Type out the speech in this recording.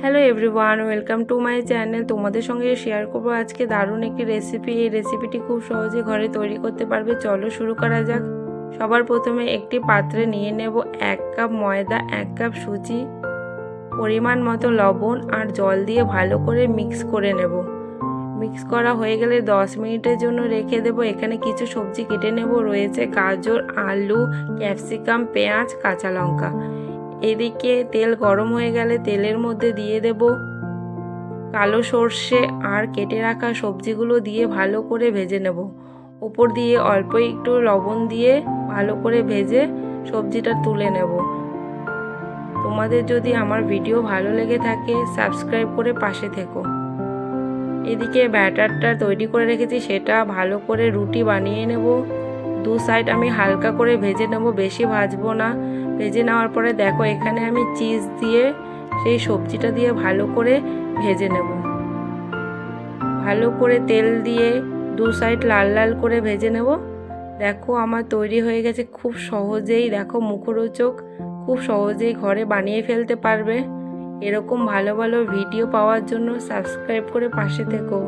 Hello everyone welcome to my channel তোমাদের সঙ্গে share করব আজকে দারুণ একটি রেসিপি এই রেসিপিটি খুব সহজে ঘরে তৈরি করতে পারবে। চলো শুরু করা যাক। সবার প্রথমে একটি পাত্রে নিয়ে নেব এক কাপ ময়দা, এক কাপ সুজি, পরিমাণ মতো লবণ আর জল দিয়ে ভালো করে মিক্স করে নেব। মিক্স করা হয়ে গেলে দশ মিনিটের জন্য রেখে দেব। এখানে কিছু সবজি কেটে নেব। রয়েছে গাজর, আলু ক্যাপসিকাম পেঁয়াজ, কাঁচা লঙ্কা। এদিকে তেল গরম হয়ে গেলে তেলের মধ্যে দিয়ে দেব কালো সর্ষে আর কেটে রাখা সবজিগুলো দিয়ে ভালো করে ভেজে নেব। ওপর দিয়ে অল্প একটু লবণ দিয়ে ভালো করে ভেজে সবজিটা তুলে নেব। তোমাদের যদি আমার ভিডিও ভালো লেগে থাকে, সাবস্ক্রাইব করে পাশে থেকো। এদিকে ব্যাটারটা তৈরি করে রেখেছি, সেটা ভালো করে রুটি বানিয়ে নেব। দু সাইড আমি হালকা করে ভেজে নেব, বেশি ভাজবো না। ভেজে নেওয়ার পরে দেখো এখানে আমি চিজ দিয়ে সেই সবজিটা দিয়ে ভালো করে ভেজে নেব। ভালো করে তেল দিয়ে দু সাইড লাল লাল করে ভেজে নেব। দেখো আমার তৈরি হয়ে গেছে খুব সহজেই, দেখো মুখরোচক, খুব সহজেই ঘরে বানিয়ে ফেলতে পারবে। এরকম ভালো ভালো ভিডিও পাওয়ার জন্য সাবস্ক্রাইব করে পাশে থেকো।